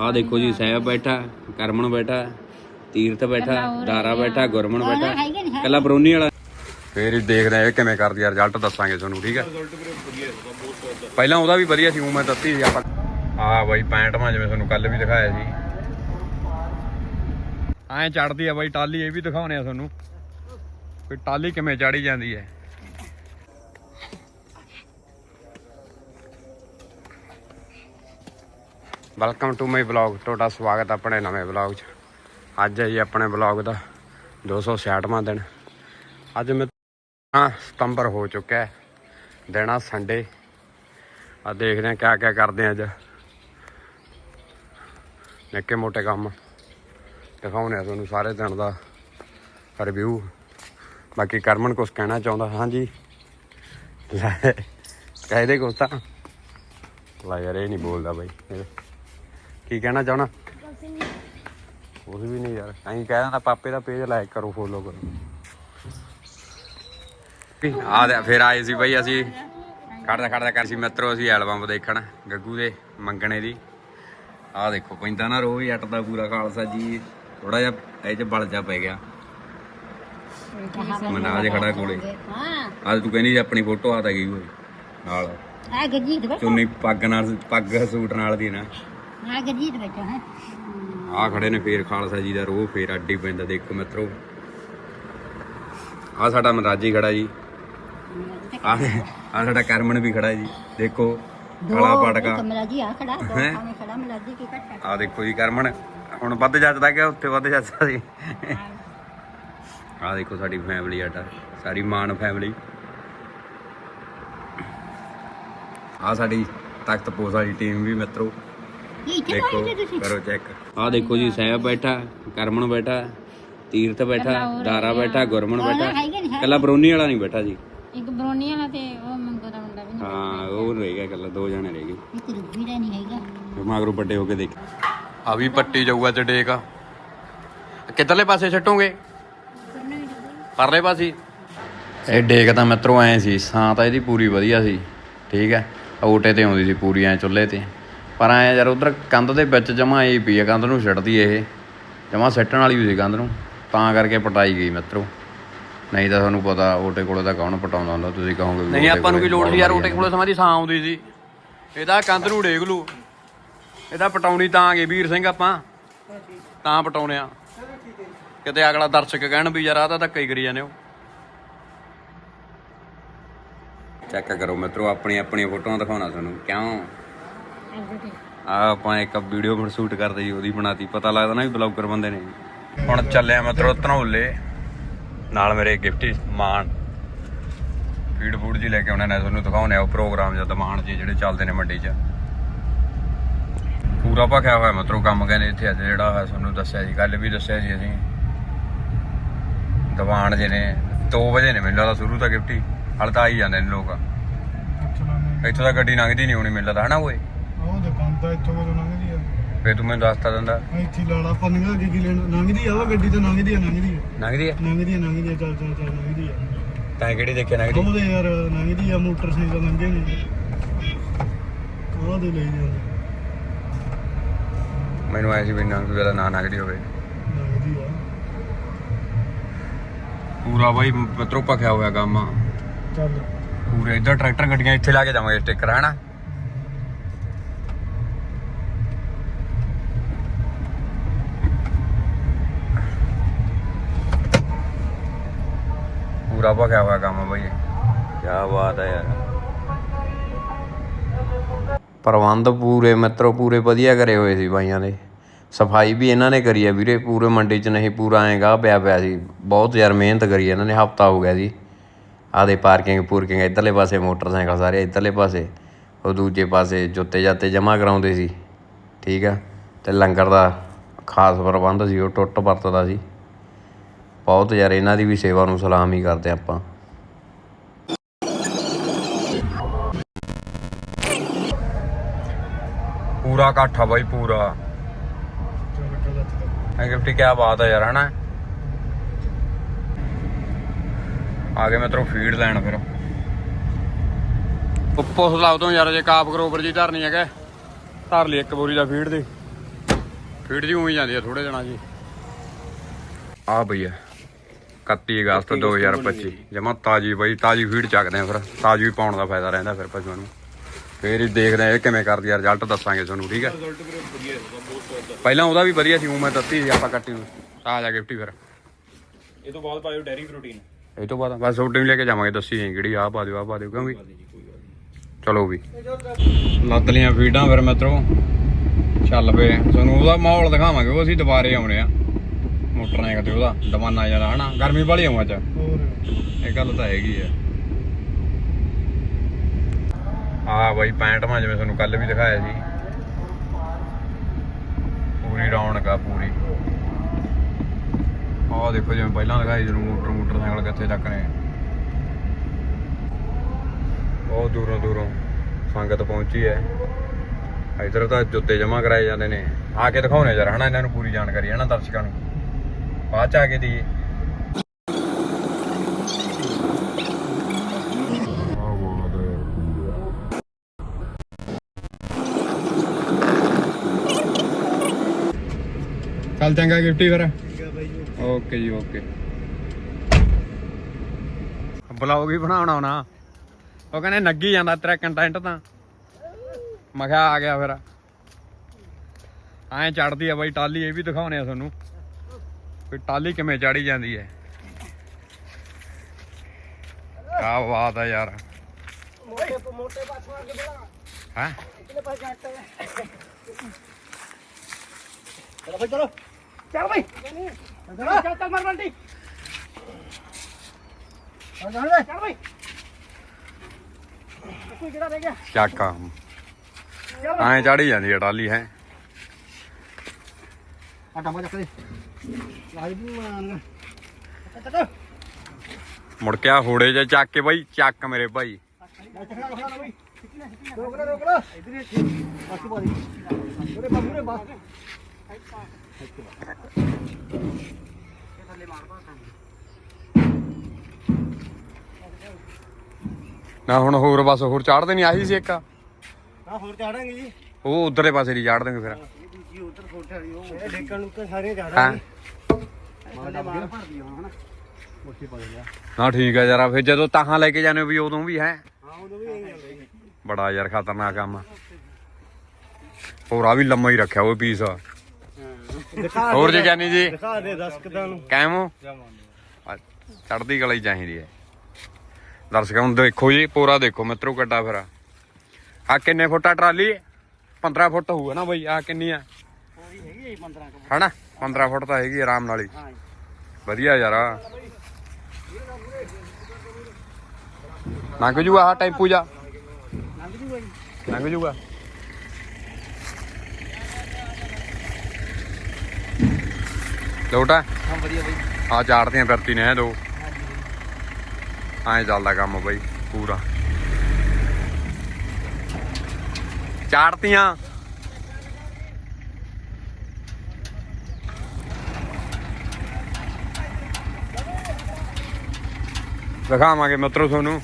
ਆ ਦੇਖੋ ਜੀ ਸਹਿਬ ਬੈਠਾ ਕਰਮਨ ਬੈਠਾ ਤੀਰਥ ਬੈਠਾ ਦਾਰਾ ਬੈਠਾ ਗੁਰਮਨ ਬੈਠਾ ਕੱਲਾ ਬਰੋਨੀ ਵਾਲਾ। ਫੇਰ ਹੀ ਦੇਖਦੇ ਆ ਇਹ ਕਿਵੇਂ ਕਰਦੀ ਆ ਰਿਜ਼ਲਟ ਦੱਸਾਂਗੇ ਤੁਹਾਨੂੰ ਠੀਕ ਹੈ ਪਹਿਲਾਂ ਉਹਦਾ ਵੀ ਵਧੀਆ ਸੀ ਉਹ ਮੈਂ ਦੱਸੀ ਸੀ ਆਪਾਂ ਆ ਬਾਈ 65 ਜਿਵੇਂ ਤੁਹਾਨੂੰ ਕੱਲ ਵੀ ਦਿਖਾਇਆ ਸੀ। ਐਂ ਚੜਦੀ ਆ ਬਾਈ ਟਾਲੀ ਇਹ ਵੀ ਦਿਖਾਉਣੇ ਆ ਤੁਹਾਨੂੰ। ਕੋਈ ਟਾਲੀ ਕਿਵੇਂ ਚੜੀ ਜਾਂਦੀ ਹੈ। ਵੈਲਕਮ ਟੂ ਮਾਈ ਵਲੌਗ ਤੁਹਾਡਾ ਸਵਾਗਤ ਆਪਣੇ ਨਵੇਂ ਵਲੌਗ 'ਚ। ਅੱਜ ਹੈ ਜੀ ਆਪਣੇ ਵਲੌਗ ਦਾ 266ਵਾਂ ਦਿਨ। ਅੱਜ ਮੈਂ ਸਤੰਬਰ ਹੋ ਚੁੱਕਾ ਹੈ। ਦਿਨ ਆ ਸੰਡੇ ਆ ਦੇਖਦੇ ਆ ਕਿਆ ਕਿਆ ਕਰਦੇ ਆ ਅੱਜ। ਨਿੱਕੇ ਮੋਟੇ ਕੰਮ। ਦਿਖਾਉਣੇ ਆ ਤੁਹਾਨੂੰ ਸਾਰੇ ਦਿਨ ਦਾ ਰਿਵਿਊ ਬਾਕੀ ਕਰਮਨ ਕੁਛ ਕਹਿਣਾ ਚਾਹੁੰਦਾ। ਹਾਂਜੀ। ਲੈ ਕਹਦੇ ਕੁਛ ਤਾਂ। ਲੈ ਯਾਰ, ਇਹ ਨਹੀਂ ਬੋਲਦਾ ਬਾਈ। ਕੀ ਕਹਿਣਾ ਚਾਹਣਾ? ਕੁਛ ਵੀ ਨਹੀਂ। ਯਾਰ। ਐਂ ਕਹਿ ਦਿੰਦਾ ਪਾਪੇ ਦਾ ਪੇਜ ਲਾਈਕ ਕਰੋ ਫੋਲੋ ਕਰੋ। ਆ ਦੇ ਫਿਰ ਆਏ ਸੀ ਬਾਈ ਅਸੀਂ। ਖੜਦਾ ਖੜਦਾ ਕਰ ਸੀ ਮਿੱਤਰੋ ਅਸੀਂ ਐਲਬਮ ਦੇਖਣ ਗੱਗੂ ਦੇ ਮੰਗਣੇ ਦੀ। ਆਹ ਦੇਖੋ ਪੈਂਦਾ ਨਾ ਰੋਜ਼ ਜੱਟ ਦਾ ਪੂਰਾ ਖਾਲਸਾ ਜੀ। ਥੋੜਾ ਜਿਹਾ ਇਹ ਚ ਬਲ ਜਾ ਪੈ ਗਿਆ। ਮਨਾਜ ਖੜਾ ਕੋਲੇ। ਹਾਂ ਅੱਜ ਤੂੰ ਕਹਿੰਦੀ ਆਪਣੀ ਫੋਟੋ ਆ ਤਾਂ ਗਈ ਹੋਈ ਨਾਲ। ਆ ਬੈਠਾ। ਚੁੰਨੀ ਪੱਗ ਨਾਲ ਪੱਗ ਸੂਟ ਨਾਲ ਦੀ ਨਾ। ਬੈਠਾ ਹੈ। ਆ ਖੜੇ ਨੇ ਫੇਰ ਖਾਲਸਾ ਜੀ ਦਾ ਰੋਹ ਫੇਰ ਅੱਡੀ ਪੈਂਦਾ ਦੇਖੋ ਮਿੱਤਰੋ। ਆ ਸਾਡਾ ਮਨਰਾਜੀ ਖੜਾ ਜੀ। ਆ ਆ ਸਾਡਾ ਕਰਮਨ ਵੀ ਖੜਾ ਜੀ ਦੇਖੋ ਕਾਲਾ ਪਟਕਾ। ਆ ਖੜਾ ਦੋ ਹੈਂ? ਖਾਣੇ ਖੜਾ ਮਲਾ ਜੀ ਕੀ ਘਟਾ ਆ ਦੇਖੋ ਜੀ ਕਰਮਨ ਹੁਣ ਵੱਧ ਜੱਜਦਾ ਕਿ ਉੱਥੇ ਵੱਧ ਜੱਜਦਾ ਸੀ। ਆ ਦੇਖੋ ਸਾਡੀ ਫੈਮਿਲੀ ਆਟਾ ਸਾਰੀ ਮਾਨ ਫੈਮਿਲੀ ਆ ਸਾਡੀ ਤਖਤ ਪੋਸ ਵਾਲੀ ਟੀਮ ਵੀ ਮਿੱਤਰੋ। ਦੇਖੋ ਕਰੋ ਚੈੱਕ ਆ ਦੇਖੋ ਜੀ ਸਹਿਬ ਬੈਠਾ ਕਰਮਨ ਬੈਠਾ ਤੀਰਥ ਬੈਠਾ ਦਾਰਾ ਬੈਠਾ ਗੁਰਮਨ ਬੈਠਾ। ਕੱਲਾ ਬਰੋਨੀ ਵਾਲਾ ਨਹੀਂ ਬੈਠਾ ਜੀ। ਇੱਕ ਬਰੋਨੀ ਵਾਲਾ ਤੇ ਉਹ ਮੰਗੋ ਦਾ ਮੁੰਡਾ ਵੀ ਨਹੀਂ ਹਾਂ ਉਹ ਰਹਿ ਗਿਆ ਕੱਲਾ ਦੋ ਜਣੇ ਰਹਿ ਗਏ। ਤੇ ਰੁੱਬੀ ਦਾ ਨਹੀਂ ਹੈਗਾ। ਮਗਰੋਂ ਵੱਡੇ ਹੋ ਕੇ ਦੇਖ। ਆ ਵੀ ਪੱਟੀ ਜਾਊਗਾ ਤੇ ਡੇਕ ਕਿੱਧਰਲੇ ਪਾਸੇ ਛੱਟੋਗੇ ਪਰਲੇ ਪਾਸੇ। ਇਹ ਡੇਕ ਤਾਂ ਮਿੱਤਰੋ ਐ ਸੀ ਸਾਂ ਤਾਂ ਇਹਦੀ ਪੂਰੀ ਵਧੀਆ ਸੀ ਠੀਕ ਹੈ। ਓਟੇ ਤੇ ਆਉਂਦੀ ਸੀ ਪੂਰੀ ਐ ਚੁੱਲ੍ਹੇ ਤੇ। ਪਰ ਐ ਯਾਰ ਉਧਰ ਕੰਧ ਦੇ ਵਿੱਚ ਜਮਾ ਇਹ ਪਈ ਆ ਕੰਧ ਨੂੰ ਛੱਡਦੀ ਇਹ। ਜਮਾ ਸੱਟਣ ਵਾਲੀ ਸੀ ਕੰਧ ਨੂੰ ਤਾਂ ਕਰਕੇ ਪਟਾਈ ਗਈ ਮਿੱਤਰੋ। ਨਹੀਂ ਤਾਂ ਤੁਹਾਨੂੰ ਪਤਾ ਓਟੇ ਕੋਲੇ ਤਾਂ ਕੌਣ ਪਟਾਉਂਦਾ ਹੁੰਦਾ ਤੁਸੀਂ ਕਹੋਗੇ ਨਹੀਂ ਆਪਾਂ ਨੂੰ ਕੀ ਲੋੜ ਸੀ ਯਾਰ ਓਟੇ ਕੋਲੇ ਸਮਾਂ ਸਾਂ ਆਉਂਦੀ ਸੀ। ਇਹਦਾ ਕੰਧ ਨੂੰ ਡੇਗ ਲੂ। ਇਹਦਾ ਪਟਾਉਣੀ ਤਾਂ ਆ ਗਏ ਵੀਰ ਸਿੰਘ ਆਪਾਂ। ਤਾਂ ਪਟਾਉਣੇ ਆ। ਕਿਤੇ ਅਗਲਾ ਦਰਸ਼ਕ ਕਹਿਣ ਵੀ ਯਾਰ ਆ ਤਾਂ ਧੱਕਾ ਹੀ ਕਰੀ ਜਾਂਦੇ ਹੋ। ਚੈੱਕ ਕਰੋ ਮਿੱਤਰੋ ਆਪਣੀ ਆਪਣੀਆਂ ਫੋਟੋਆਂ ਦਿਖਾਉਣਾ ਤੁਹਾਨੂੰ। ਕਿਉਂ? ਆ ਆਪਾਂ ਇੱਕ ਵੀਡੀਓ ਬਣ ਸ਼ੂਟ ਕਰਦੇ ਜੀ ਉਹਦੀ ਬਣਾਤੀ। ਪਤਾ ਲੱਗਦਾ ਨਾ ਵੀ ਬਲੌਗਰ ਬੰਦੇ ਨੇ। ਹੁਣ ਚੱਲਿਆ ਮਿੱਤਰੋ ਧਨੌਲੇ। ਨਾਲ ਮੇਰੇ ਗਿਫਟੀ ਮਾਨ। ਫੀਡ ਫੂਡ ਜੀ ਲੈ ਕੇ ਆਉਣੇ ਨੇ ਤੁਹਾਨੂੰ ਦਿਖਾਉਣੇ ਆ ਉਹ ਪ੍ਰੋਗਰਾਮ ਜਾਂ ਦਮਾਨ ਜੀ ਜਿਹੜੇ ਚੱਲਦੇ ਨੇ ਮੰਡੀ 'ਚ। ਪੂਰਾ ਭਖਿਆ ਹੋਇਆ ਮਤਰੋ ਕੰਮ ਕਹਿੰਦੇ ਇੱਥੇ ਅੱਜ ਜਿਹੜਾ ਹੋਇਆ ਤੁਹਾਨੂੰ ਦੱਸਿਆ ਜੀ ਕੱਲ ਵੀ ਦੱਸਿਆ ਸੀ ਅਸੀਂ। ਦੀਵਾਨ ਜੇ ਨੇ 2 ਵਜੇ ਨੇ ਮੈਨੂੰ ਲੱਗਦਾ ਸ਼ੁਰੂ ਤਾਂ ਗਿਫਟੀ ਹਲ ਤਾਂ ਆਈ ਜਾਂਦੇ ਨੇ ਲੋਕ। ਇੱਥੋਂ ਤਾਂ ਗੱਡੀ ਲੰਘਦੀ ਨਹੀਂ ਹੋਣੀ ਮੈਨੂੰ ਲੱਗਦਾ ਹਨਾ ਓਏ? ਤਾਂ ਇੱਥੋਂ ਕੋਲ ਲੰਘਦੀ ਆ। ਫੇਰ ਤੂੰ ਮੈਨੂੰ ਦੱਸਤਾ ਦਿੰਦਾ। ਆ ਇੱਥੇ ਲਾਲਾ ਆਪਾਂ ਨਿਕਲ ਕੇ ਲੈਣਾ ਲੰਘਦੀ ਆ ਉਹ ਗੱਡੀ ਤਾਂ ਲੰਘਦੀ ਆ ਲੰਘਦੀ ਆ। ਲੰਘਦੀ ਆ? ਲੰਘਦੀ ਆ ਲੰਘਦੀ ਆ ਚੱਲ ਚੱਲ ਚੱਲ ਲੰਘਦੀ ਆ। ਤਾਂ ਕਿਹੜੀ ਦੇਖਿਆ ਲੰਘਦੀ? ਉਹਦੇ ਯਾਰ ਲੰਘਦੀ ਆ ਮੋਟਰਸਾਈਕਲ ਲੰਘੇ ਨੇ। ਉਹਦੇ ਲਈ ਜਾਂਦੇ। ਮੈਨੂੰ ਆਇਆ ਸੀ ਵੀ ਨਾ ਕੋਈ ਦਾ ਨਾਂ ਲੰਘਦੀ ਹੋਵੇ। ਲੰਘਦੀ ਆ। ਪੂਰਾ ਬਾਈ ਮਤਰੋ ਭਖਿਆ ਹੋਇਆ ਕੰਮ। ਆ ਚੱਲ। ਪੂਰੇ ਇੱਧਰ ਟਰੈਕਟਰ ਗੱਡੀਆਂ ਇੱਥੇ ਲਾ ਕੇ ਜਾਵਾਂਗੇ ਸਟicker ਹਨਾ? ਪੂਰਾ ਭਖਿਆ ਹੋਇਆ ਕੰਮ ਆ ਬਾਈ ਕੀ ਬਾਤ ਹੈ ਯਾਰ। ਪ੍ਰਬੰਧ ਪੂਰੇ, ਮਿੱਤਰੋ, ਪੂਰੇ ਵਧੀਆ ਕਰੇ ਹੋਏ ਸੀ ਬਾਈਆਂ ਦੇ ਸਫ਼ਾਈ ਵੀ ਇਹਨਾਂ ਨੇ ਕਰੀ ਹੈ ਵੀਰੇ, ਪੂਰੇ ਮੰਡੀ 'ਚ ਨਹੀਂ, ਪੂਰਾ ਐਂਗਾ ਪਿਆ ਪਿਆ ਸੀ। ਬਹੁਤ ਯਾਰ ਮਿਹਨਤ ਕਰੀ ਇਹਨਾਂ ਨੇ, ਹਫਤਾ ਹੋ ਗਿਆ ਜੀ। ਆਦੇ ਪਾਰਕਿੰਗ, ਪੂਰਕਿੰਗ, ਇਧਰਲੇ ਪਾਸੇ ਮੋਟਰਸਾਈਕਲ ਸਾਰੇ ਇਧਰਲੇ ਪਾਸੇ। ਉਹ ਦੂਜੇ ਪਾਸੇ ਜੁੱਤੇ ਜਾਤੇ ਜਮਾ ਕਰਾਉਂਦੇ ਸੀ। ਠੀਕ ਆ? ਤੇ ਲੰਗਰ ਦਾ ਖਾਸ ਪ੍ਰਬੰਧ ਸੀ, ਉਹ ਟੁੱਟ ਵਰਤਦਾ ਸੀ। ਬਹੁਤ ਯਾਰ, ਇਹਨਾਂ ਦੀ ਵੀ ਸੇਵਾ ਨੂੰ ਸਲਾਮ ਹੀ ਕਰਦੇ ਆਪਾਂ। ਪੂਰਾ ਇਕੱਠਾ ਬਾਈ, ਪੂਰਾ। ਚੱਲ ਕੀ ਬਾਤ ਹੈ ਯਾਰ, ਹਨਾ? ਆ ਮੈਂ ਮਿੱਤਰੋ, ਫੀਡ ਲੈਣ ਫਿਰ। ਉੱਪੋ ਸਲਾਬ ਤੋਂ ਯਾਰ, ਜੇ ਕਾਪ ਕਰੋਬਰ ਜੀ ਧਰਨੀ ਹੈਗਾ, ਧਰ ਲਈ ਇੱਕ ਬੋਰੀ ਦਾ ਫੀਡ ਦੀ। ਫੀਡ ਜੀ ਉਹੀ ਜਾਂਦੀ ਆ ਥੋੜੇ ਦਿਨਾਂ ਜੀ ਆ ਬਈਆ 31 ਅਗਸਤ 2025 ਜਮਾ ਤਾਜੀ ਬਈ ਤਾਜੀ ਫੀਡ ਚੱਕਦੇ ਆ ਫਿਰ। ਤਾਜੀ ਵੀ ਪਾਉਣ ਦਾ ਫਾਇਦਾ ਰਹਿੰਦਾ ਫਿਰ ਪਸ਼ੂਆਂ ਨੂੰ। ਫੇਰ ਹੀ ਦੇਖਦੇ ਆ ਇਹ ਕਿਵੇਂ ਕਰਦੀ ਆ ਰਿਜ਼ਲਟ ਦੱਸਾਂਗੇ ਤੁਹਾਨੂੰ ਠੀਕ ਹੈ? ਪਹਿਲਾਂ ਉਹਦਾ ਵੀ ਵਧੀਆ ਸੀ ਉਹ ਮੈਂ ਦੱਸੀ ਸੀ ਆਪਾਂ ਕੱਟੀ ਨੂੰ। ਆ ਜਾ ਗਿਫਟੀ ਫਿਰ। ਇਹ ਤੋਂ ਬਾਅਦ ਪਾਇਓ ਡੈਰੀ ਪ੍ਰੋਟੀਨ ਇਹ ਤੋਂ ਬਾਅਦ ਬਸ ਨੂੰ ਲੈ ਕੇ ਜਾਵਾਂਗੇ ਦੱਸੀ ਜਾਈਂ ਕਿਹੜੀ ਆਹ ਪਾ ਦਿਓ ਆਹ ਪਾ ਦਿਓ ਕਿਉਂ ਵੀ? ਚਲੋ ਵੀ। ਲੱਦ ਲੀਆਂ ਫੀਡਾਂ ਫਿਰ ਮਿੱਤਰੋ। ਚੱਲ ਪਏ। ਤੁਹਾਨੂੰ ਉਹਦਾ ਮਾਹੌਲ ਦਿਖਾਵਾਂਗੇ ਉਹ ਅਸੀਂ ਦੁਬਾਰੇ ਆਉਣੇ ਆ। ਮੋਟਰ ਨੇ ਕਿਤੇ ਉਹਦਾ ਦਵਾਨਾ ਜਾਣਾ ਹਨਾ? ਗਰਮੀ ਵਾਲੀ ਆਉਂ ਅੱਜ। ਹੋਰ। ਇਹ ਗੱਲ ਤਾਂ ਹੈਗੀ ਆ। ਆ ਬਾਈ 65 ਮਾ ਜਿਵੇਂ ਤੁਹਾਨੂੰ ਕੱਲ ਵੀ ਦਿਖਾਇਆ ਸੀ। ਪੂਰੀ ਰੌਣਕ ਆ ਪੂਰੀ। ਆਹ ਦੇਖੋ ਜਿਵੇਂ ਪਹਿਲਾਂ ਦਿਖਾਈ ਜਦੋਂ ਮੋਟਰ ਮੋਟਰਸਾਈਕਲ ਕਿੱਥੇ ਤੱਕ ਨੇ ਬਹੁਤ ਦੂਰੋਂ ਦੂਰੋਂ ਸੰਗਤ ਪਹੁੰਚੀ ਹੈ। ਇਧਰ ਤਾਂ ਜੁੱਤੇ ਜਮਾ ਕਰਾਏ ਜਾਂਦੇ ਨੇ। ਆ ਕੇ ਦਿਖਾਉਣੇ ਯਾਰ ਹਨਾ? ਇਹਨਾਂ ਨੂੰ ਪੂਰੀ ਜਾਣਕਾਰੀ ਹੈ ਨਾ ਦਰਸ਼ਕਾਂ ਨੂੰ? ਬਾਅਦ ਚ ਆ ਕੇ ਦੀ ਚੱਲ ਚੰਗਾ ਗਿਫਟੀ ਫਿਰ। ਠੀਕ ਆ ਬਾਈ ਜੀ ਓਕੇ ਜੀ, ਓਕੇ। ਬਲੌਗ ਹੀ ਬਣਾਉਣਾ ਆਉਣਾ ਉਹ ਕਹਿੰਦੇ ਨੱਗੀ ਜਾਂਦਾ ਤੇਰਾ ਕੰਟੈਂਟ ਤਾਂ। ਮੈਂ ਕਿਹਾ ਆ ਗਿਆ ਫਿਰ। ਐਂ ਚੜਦੀ ਆ ਬਾਈ ਟਾਲੀ ਇਹ ਵੀ ਦਿਖਾਉਣੇ ਆ ਤੁਹਾਨੂੰ। ਵੀ ਟਾਲੀ ਕਿਵੇਂ ਚੜੀ ਜਾਂਦੀ ਹੈ ਕਾ ਬਾਤ ਹੈ ਯਾਰ। ਮੋਟੇ ਮੋਟੇ ਪਾਸੋਂ ਅੱਗੇ ਬੜਾ ਹੈ? ਕਿਤਨੇ ਪਾਸ ਜਾਤੇ ਚਲੋ ਭਾਈ ਚਲੋ। ਚੱਲ ਭਾਈ ਚਲ। ਚੱਲ। ਚੱਲ ਮਾਰ ਬੰਟੀ। ਚੱਲ ਚੱਲ ਭਾਈ ਕੋਈ ਕਿਹੜਾ ਰਹਿ ਗਿਆ? ਚੱਕਾ ਐਂ ਚੜੀ ਜਾਂਦੀ ਹੈ ਟਾਲੀ ਹੈ? ਆ ਚੱਕ ਦੇ। ਮੁੜ ਕੇ ਆ ਹੋੜੇ ਜੇ ਚੱਕ ਕੇ ਬਾਈ ਚੱਕ ਮੇਰੇ ਭਾਈ। ਨੇ ਨਾ ਹੁਣ ਹੋਰ ਬਸ ਹੋਰ ਚਾੜਦੇ ਨਹੀਂ ਆਹੀ ਸੀ ਇੱਕ। ਹਾਂ ਹੋਰ ਚਾੜਾਂਗੇ ਜੀ। ਉਹ ਉਧਰਲੇ ਪਾਸੇ ਨਹੀਂ ਚਾੜ ਦੇਂਗੇ ਫਿਰ ਦੂਜੀ ਉਧਰ ਕੋਠੇ ਵਾਲੀ ਉਹ ਢੇਕਣ ਨੂੰ ਤਾਂ ਸਾਰੇ ਚਾੜਾਂਗੇ। ਮਾਰ ਮਾਰ ਭਰਦੀ ਆ ਹਨਾ? ਮੋਟੀ ਪਾ ਲਿਆ ਨਾ ਠੀਕ ਹੈ ਯਾਰ ਫਿਰ ਜਦੋਂ ਤਾਹਾਂ ਲੈ ਕੇ ਜਾਣੇ ਵੀ ਉਦੋਂ ਵੀ ਹੈ। ਹਾਂ ਉਦੋਂ ਵੀ ਇਹੀ ਜਾਂਦੇ ਸੀ ਬੜਾ ਯਾਰ ਖਤਰਨਾਕ ਕੰਮ ਆ। ਪੂਰਾ ਵੀ ਲੰਮਾ ਹੀ ਰੱਖਿਆ ਉਹ ਪੀਸ ਦਿਖਾ ਹੋਰ ਜੀ ਗਿਆਨੀ ਜੀ। ਦਿਖਾ ਦੇ ਦਸਕਦਾਂ ਨੂੰ। ਕਾਇਮ ਹੋ ਚੜਦੀ ਕਲਾ ਹੀ ਚਾਹੀਦੀ ਹੈ। ਦਰਸ਼ਕਾਂ ਨੂੰ ਦੇਖੋ ਜੀ ਪੂਰਾ ਦੇਖੋ ਮਿੱਤਰੋ ਕੱਡਾ ਫਿਰ ਆ। ਕਿੰਨੇ ਫੁੱਟਾ ਟਰਾਲੀ? 15 ਫੁੱਟ ਹੋਊਗਾ ਨਾ ਬਈ ਆ ਕਿੰਨੀ ਆ? ਹੈਗੀ ਹੈ 15 ਕੁ ਹਨਾ? 15 ਫੁੱਟ ਤਾਂ ਹੈਗੀ ਆਰਾਮ ਨਾਲ ਹੀ। ਵਧੀਆ ਯਾਰ। ਲੰਘ ਜੂਗਾ ਆਹ ਟੈਂਪੂ ਜਾ। ਲੰਘ ਜੂਗਾ। ਜੀ ਲੰਘ ਜੂਗਾ ਲੋਟਾ ਹਾਂ ਵਧੀਆ ਬਈ। ਆ ਚਾੜਦੀਆਂ ਫਿਰਤੀ ਨੇ ਦੋ। ਐਂ ਚੱਲਦਾ ਕੰਮ ਬਈ ਪੂਰਾ। ਚਾੜਤੀਆਂ। ਦਿਖਾਵਾਂਗੇ ਮਿੱਤਰੋ ਤੁਹਾਨੂੰ।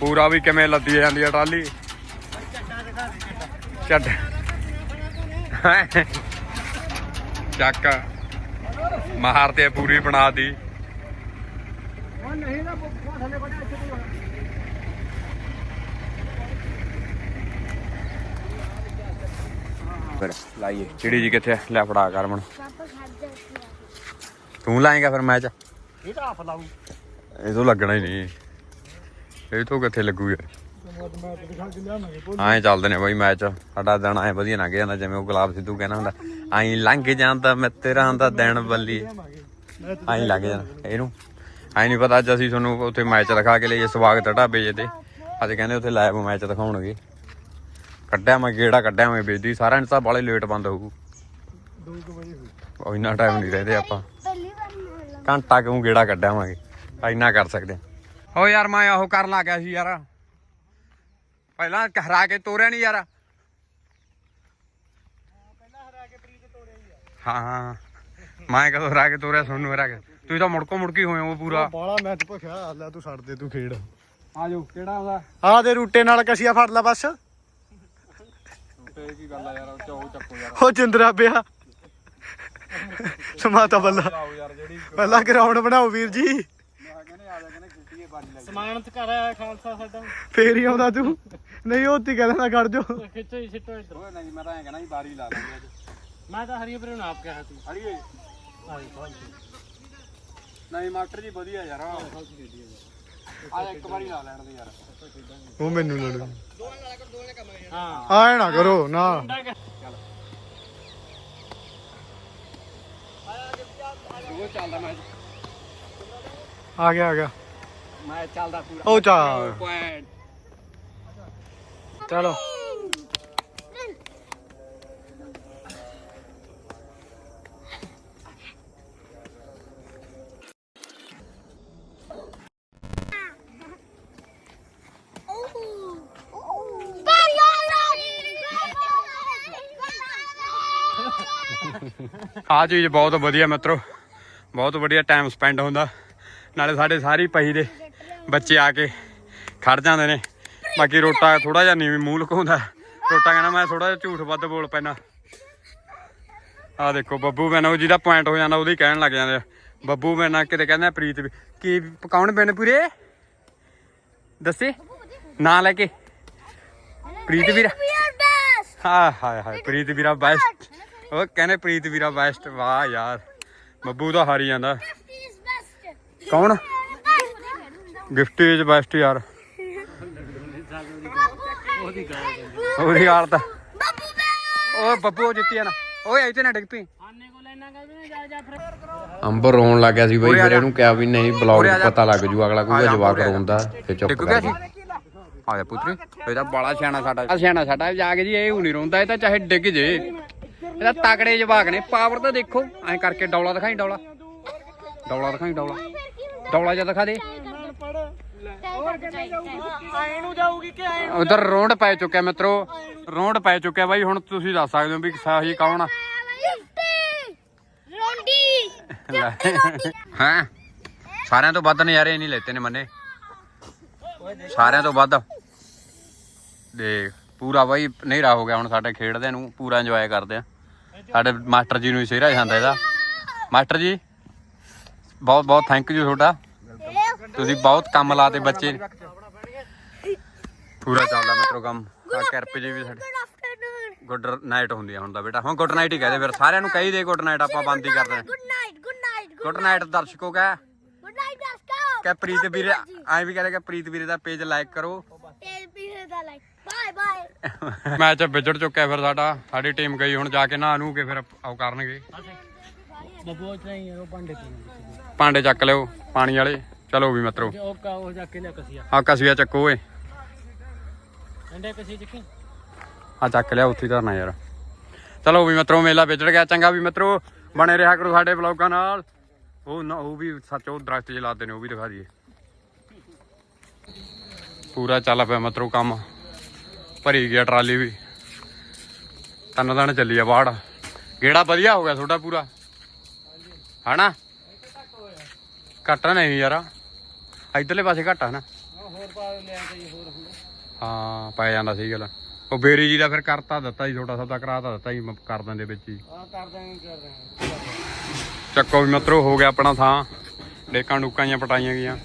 ਪੂਰਾ ਵੀ ਕਿਵੇਂ ਲੱਦੀ ਜਾਂਦੀ ਆ ਟਰਾਲੀ। ਚੱਡ। ਚੱਕ। ਮਹਾਰ ਤੇ ਪੂਰੀ ਬਣਾਤੀ ਉਹ ਨਹੀਂ ਨਾ ਥੱਲੇ ਬੜਾ ਇੱਥੇ ਕੋਈ ਫਿਰ ਲਾਈਏ। ਚਿੜੀ ਜੀ ਕਿੱਥੇ ਲੈ ਫੜਾ ਕਰਮਣ ਤੂੰ ਲਾਏਗਾ ਫਿਰ ਮੈਚ? ਇਹ ਤਾਂ ਆਪ ਲਾਉ ਇਹ ਤੋਂ ਲੱਗਣਾ ਹੀ ਨਹੀਂ। ਇਹ ਤੋਂ ਕਿੱਥੇ ਲੱਗੂਗਾ? ਯਾਰ ਐਂ ਚੱਲਦੇ ਨੇ ਬਾਈ ਮੈਚ। ਸਾਡਾ ਦਿਨ ਆਏ ਵਧੀਆ ਲੰਘ ਜਾਂਦਾ, ਜਿਵੇਂ ਉਹ ਗੁਲਾਬ ਸਿੱਧੂ ਕਹਿੰਦਾ ਹੁੰਦਾ ਐਂ ਲੰਘ ਜਾਂਦਾ ਮੈਂ ਤੇਰਾ ਦਾ ਦਿਨ ਬੱਲੀ। ਐਂ ਲੰਘ ਜਾਣਾ ਇਹਨੂੰ। ਐਂ ਨਹੀਂ ਪਤਾ ਅੱਜ ਅਸੀਂ ਤੁਹਾਨੂੰ ਉੱਥੇ ਮੈਚ ਦਿਖਾ ਕੇ ਲਈਏ, ਸਵਾਗਤ ਢਾਬੇ ਜੇ ਤੇ। ਅੱਜ ਕਹਿੰਦੇ ਉੱਥੇ ਲਾਈਵ ਮੈਚ ਦਿਖਾਉਣਗੇ। ਕੱਢਿਆ ਮੈਂ, ਗੇੜਾ ਕੱਢਿਆ ਮੈਂ, ਬੇਦੀ ਸਾਰਿਆਂ ਨੇ ਤਾਂ ਬਾਲੇ ਲੇਟ ਬੰਦ ਹੋਊ। 2 ਵਜੇ ਉਹ ਇੰਨਾ ਟਾਈਮ ਨਹੀਂ ਰਹਿੰਦੇ ਆਪਾਂ। ਘੰਟਾ ਕਿਉਂ ਗੇੜਾ ਕੱਢਾਵਾਂਗੇ ਇੰਨਾ ਕਰ ਸਕਦੇ ਹਾਂ। ਓ ਯਾਰ ਮੈਂ ਉਹ ਕਰਨ ਲੱਗ ਗਿਆ ਸੀ ਯਾਰ। ਪਹਿਲਾਂ ਹਰਾ ਕੇ ਤੋਰਿਆ ਨਹੀਂ ਯਾਰ। ਹਾਂ ਹਾਂ। ਮੈਂ ਕਦੋਂ ਹਰਾ ਕੇ ਤੋਰਿਆ ਸੋਨੂੰ ਹਰਾ ਕੇ। ਤੁਸੀਂ ਤਾਂ ਮੁੜਕੋ ਮੁੜਕੀ ਹੋਏ ਹੋ ਪੂਰਾ। ਬਾਲਾ ਮੈਚ ਭਖਿਆ ਲੈ ਤੂੰ ਛੱਡ ਦੇ ਤੂੰ ਖੇਡ। ਆ ਜਾਓ ਕਿਹੜਾ ਆਉਂਦਾ ਆ ਦੇ ਰੂਟੇ ਨਾਲ ਕਸੀਆ ਫੜ ਲੈ ਬਸ। ਇਹ ਕੀ ਗੱਲ ਆ ਯਾਰ ਚੋ ਚੱਕੋ ਯਾਰ ਉਹ ਜਿੰਦਰਾ ਪਿਆ। ਸਮਾਤਾ ਬੱਲਾ ਆਓ ਯਾਰ ਜਿਹੜੀ ਪਹਿਲਾਂ ਗਰਾਊਂਡ ਬਣਾਓ ਵੀਰ ਜੀ ਮੈਂ ਕਹਿੰਦੇ ਆ ਜਾ ਕਹਿੰਦੇ ਸਮਾਨਤ ਕਰ ਆਇਆ ਖਾਲਸਾ ਸਾਡਾ। ਫੇਰ ਹੀ ਆਉਂਦਾ ਤੂੰ। ਨਹੀਂ ਉਹ ਤੀ ਕਹਿੰਦਾ ਖੜ ਜਾ। ਖਿੱਚੋ ਹੀ ਸਿੱਟੋ ਇੱਧਰ। ਓਏ ਨਹੀਂ ਮੈਂ ਤਾਂ ਐਂ ਕਹਿਣਾ ਸੀ ਬਾੜੀ ਲਾ ਲਾਂਗੇ ਅੱਜ। ਮੈਂ ਤਾਂ ਹਰੀਪੁਰ ਨੂੰ ਆਪ ਕਿਹਾ ਸੀ। ਆਈ ਖਾਲਸਾ ਨਹੀਂ ਮਾਸਟਰ ਜੀ ਵਧੀਆ ਯਾਰ। ਆ ਇੱਕ ਵਾਰੀ ਲਾ ਲੈਣ ਦੇ ਯਾਰ। ਉਹ ਮੈਨੂੰ ਲੜੂ। ਹਾਂ। ਆਏ ਨਾ ਕਰੋ ਨਾ। ਉਹ ਚੱਲਦਾ ਮੈਂ ਆ ਗਿਆ ਆ ਗਿਆ। ਮੈਂ ਚੱਲਦਾ ਪੂਰਾ। ਉਹ ਚਾ ਪੁਆਇੰਟ ਚਲੋ। ਆ ਚੀਜ਼ ਬਹੁਤ ਵਧੀਆ ਮਿੱਤਰੋ। ਬਹੁਤ ਵਧੀਆ ਟਾਈਮ ਸਪੈਂਡ ਹੁੰਦਾ। ਨਾਲੇ ਸਾਡੇ ਸਾਰੀ ਪਹੀ ਦੇ ਬੱਚੇ ਆ ਕੇ ਖੜ ਜਾਂਦੇ ਨੇ। ਬਾਕੀ ਰੋਟਾ ਥੋੜਾ ਜਿਹਾ ਨੀਵੀਂ ਮੂੰਹ ਲੁਕਾਉਂਦਾ। ਰੋਟਾ ਕਹਿੰਦਾ ਮੈਂ ਥੋੜਾ ਜਿਹਾ ਝੂਠ ਵੱਧ ਬੋਲ ਪੈਣਾ ਆ ਦੇਖੋ ਬੱਬੂ ਮੈਨਾਂ ਉਹ ਜਿਹਦਾ ਪੁਆਇੰਟ ਹੋ ਜਾਂਦਾ ਉਹਦੀ ਕਹਿਣ ਲੱਗ ਜਾਂਦੇ। ਬੱਬੂ ਮੈਨਾਂ ਕਿਤੇ ਕਹਿੰਦਾ ਪ੍ਰੀਤ ਵੀ ਕੀ ਪਕਾਉਣ ਪੈਣ ਪੂਰੇ? ਦੱਸੇ? ਨਾਂ ਲੈ ਕੇ। ਪ੍ਰੀਤ ਵੀਰਾ ਹਾਂ ਹਾਏ ਹਾਏ ਪ੍ਰੀਤ ਵੀਰਾ ਬੈਸਟ ਉਹ ਕਹਿੰਦੇ ਪ੍ਰੀਤ ਵੀਰਾ ਬੈਸਟ ਵਾਹ ਯਾਰ ਬੱਬੂ ਤਾਂ ਹਾਰੀ ਜਾਂਦਾ। ਕੌਣ? ਗਿਫਟ ਇਜ਼ ਬੈਸਟ ਯਾਰ। ਉਹਦੀ ਹਾਲਤ। ਓਏ ਬੱਬੂ ਜਿੱਤੀ ਆ ਨਾ। ਓਏ ਇੱਥੇ ਨਾ ਡਿੱਗ ਪਈ ਆਨੇ ਕੋਲ ਇੰਨਾ ਕਰ ਵੀ ਜਾ ਜਾ ਫਿਰ ਅੰਬਰ ਰੋਣ ਲੱਗ ਗਿਆ ਸੀ ਬਈ ਫਿਰ ਇਹਨੂੰ ਕਿਹਾ ਵੀ ਨਹੀਂ ਬਲੌਗ ਪਤਾ ਲੱਗ ਜੂ ਅਗਲਾ ਕੋਈ ਜਵਾਕ ਰੋਂਦਾ ਤੇ ਚੁੱਪ ਕਰ ਗਿਆ ਆ ਜਾ ਪੁੱਤਰੀ। ਇਹਦਾ ਬੜਾ ਸਿਆਣਾ ਸਾਡਾ। ਆ ਸਿਆਣਾ ਸਾਡਾ ਜਾ ਕੇ ਜੀ ਇਹ ਹੁਣੀ ਰੋਂਦਾ ਇਹ ਤਾਂ ਚਾਹੇ ਡਿੱਗ ਜੇ। ਇਹਦਾ ਤਕੜੇ ਜਵਾਕ ਨੇ ਪਾਵਰ ਤਾਂ ਦੇਖੋ। ਐਂ ਕਰਕੇ ਡੌਲਾ ਦਿਖਾਈ ਡੌਲਾ। ਡੌਲਾ ਦਿਖਾਈ ਡੌਲਾ। ਡੌਲਾ ਜਿਹਾ ਦਿਖਾ ਦੇ। ਆਏ ਨੂੰ ਜਾਊਗੀ ਕਿ ਆਏ ਉਧਰ ਰੋਂਡ ਪੈ ਚੁੱਕਿਆ ਮਿੱਤਰੋ ਰੋਂਡ ਪੈ ਚੁੱਕਿਆ ਬਾਈ ਹੁਣ ਤੁਸੀਂ ਦੱਸ ਸਕਦੇ ਹੋ ਵੀ ਸਹੀ ਕੌਣ ਆ? ਹਾਂ? ਸਾਰਿਆਂ ਤੋਂ ਵੱਧ ਨਜ਼ਾਰੇ ਨਹੀਂ ਲੈਤੇ ਨੇ ਮੰਨੇ। ਸਾਰਿਆਂ ਤੋਂ ਵੱਧ। ਦੇਖ ਪੂਰਾ ਬਾਈ ਨੇਰਾ ਹੋ ਗਿਆ ਹੁਣ ਸਾਡੇ ਖੇਡਦੇ ਨੂੰ ਪੂਰਾ ਇੰਜੋਏ ਕਰਦੇ ਆ। ਸਾਡੇ ਮਾਸਟਰ ਜੀ ਨੂੰ ਹੀ ਸਿਹਰਾ ਜਾਂਦਾ ਇਹਦਾ। ਮਾਸਟਰ ਜੀ ਬਹੁਤ ਬਹੁਤ ਥੈਂਕ ਯੂ ਤੁਹਾਡਾ। ਤੁਸੀਂ ਬਹੁਤ ਕੰਮ ਲਾਤੇ ਬੱਚੇ। ਨੇ। ਪੂਰਾ ਚੱਲਦਾ ਮਿੱਤਰੋ ਕੰਮ। ਆ ਕਿਰਪ ਜੀ ਵੀ ਸਾਡੇ। ਗੁੱਡ ਨਾਈਟ ਹੁੰਦੀ ਆ ਹੁਣ ਤਾਂ ਬੇਟਾ। ਹੁਣ ਗੁੱਡ ਨਾਈਟ ਹੀ ਕਹਦੇ ਫਿਰ। ਸਾਰਿਆਂ ਨੂੰ ਕਹੀ ਦੇ ਗੁੱਡ ਨਾਈਟ ਆਪਾਂ ਬੰਦ ਹੀ ਕਰਦੇ। ਹਾਂ good night good night good night. ਦਰਸ਼ਕੋ ਕਹ। ਗੁੱਡ ਨਾਈਟ ਦਸਕੋ ਕਿ ਪ੍ਰੀਤ ਵੀਰੇ ਐਂ ਵੀ ਕਹਦੇ ਕਿ ਪ੍ਰੀਤ ਵੀਰੇ ਦਾ ਪੇਜ ਲਾਈਕ ਕਰੋ। ਤੇ ਪੀਰੇ ਦਾ ਲਾਈਕ। Bye bye. ਮੈਚ ਵਿਜੜ ਚੁੱਕਿਆ ਫਿਰ ਸਾਡਾ। ਸਾਡੀ ਟੀਮ ਗਈ ਹੁਣ ਜਾ ਕੇ ਨਹਾ ਨੂੰ ਕੇ ਫਿਰ ਆਉ ਕਰਨਗੇ। ਬੱਬੂ ਚ ਨਹੀਂ ਉਹ ਭਾਂਡੇ ਪੀਣੇ ਭਾਂਡੇ ਚੱਕ ਲਿਓ ਪਾਣੀ ਵਾਲੇ। ਚਲੋ ਵੀ ਮਿੱਤਰੋ ਉਹ ਕਾ ਉਹ ਜਾ ਕੇ ਲਿਆ ਕਸੀਆ। ਆ ਕਸੂਆ ਚੱਕੋ ਓਏ। ਅੰਡੇ ਕਸੀ ਚੱਕੀ। ਆ ਚੱਕ ਲਿਆ ਉੱਥੇ ਧਰਨਾ ਯਾਰ। ਚਲੋ ਵੀ ਮਿੱਤਰੋ ਮੇਲਾ ਵਿਜੜ ਗਿਆ ਚੰਗਾ ਵੀ ਮਿੱਤਰੋ ਬਣੇ ਰਿਹਾ ਕਰੋ ਸਾਡੇ ਵਲੌਗਾਂ ਨਾਲ। ਉਹ ਨਾ ਉਹ ਵੀ ਸੱਚ ਉਹ ਦਰਖਤ ਲਾਦੇ ਨੇ ਉਹ ਵੀ ਦਿਖਾ ਦਈਏ। ਪੂਰਾ ਚੱਲ ਪਿਆ ਮਿੱਤਰੋ ਕੰਮ। ਭਰੀ ਗਿਆ ਟਰਾਲੀ ਵੀ। ਤਿੰਨ ਦਿਨ ਚੱਲੀ ਆ ਬਾੜ ਗੇੜਾ ਵਧੀਆ ਹੋ ਗਿਆ ਤੁਹਾਡਾ ਪੂਰਾ। ਹਨਾ? ਘਟਾ ਨਹੀਂ ਯਾਰ। ਇਧਰਲੇ ਪਾਸੇ ਘਟਾ ਨਾ। ਹੋਰ ਪਾ ਲਿਆ ਤੇ ਹੋਰ ਹੁੰਦਾ। ਹਾਂ ਪੈ ਜਾਂਦਾ ਸਹੀ ਗੱਲ। ਉਹ ਬੇਰੀ ਜੀ ਦਾ ਫਿਰ ਕਰਤਾ ਦਿੱਤਾ ਜੀ ਛੋਟਾ ਸੌਦਾ ਕਰਾਤਾ ਦਿੱਤਾ ਜੀ ਮ- ਕਰ ਦਿੰਦੇ ਵਿੱਚ ਹੀ। ਆ ਕਰ ਦਾਂਗੇ ਕਰ ਦਾਂਗੇ ਚੱਕੋ ਵੀ ਮਿੱਤਰੋ ਹੋ ਗਿਆ ਆਪਣਾ ਥਾਂ। ਡੇਕਾਂ ਡੂਕਾਂ ਜਾਂ ਪਟਾਈਆਂ ਗਈਆਂ।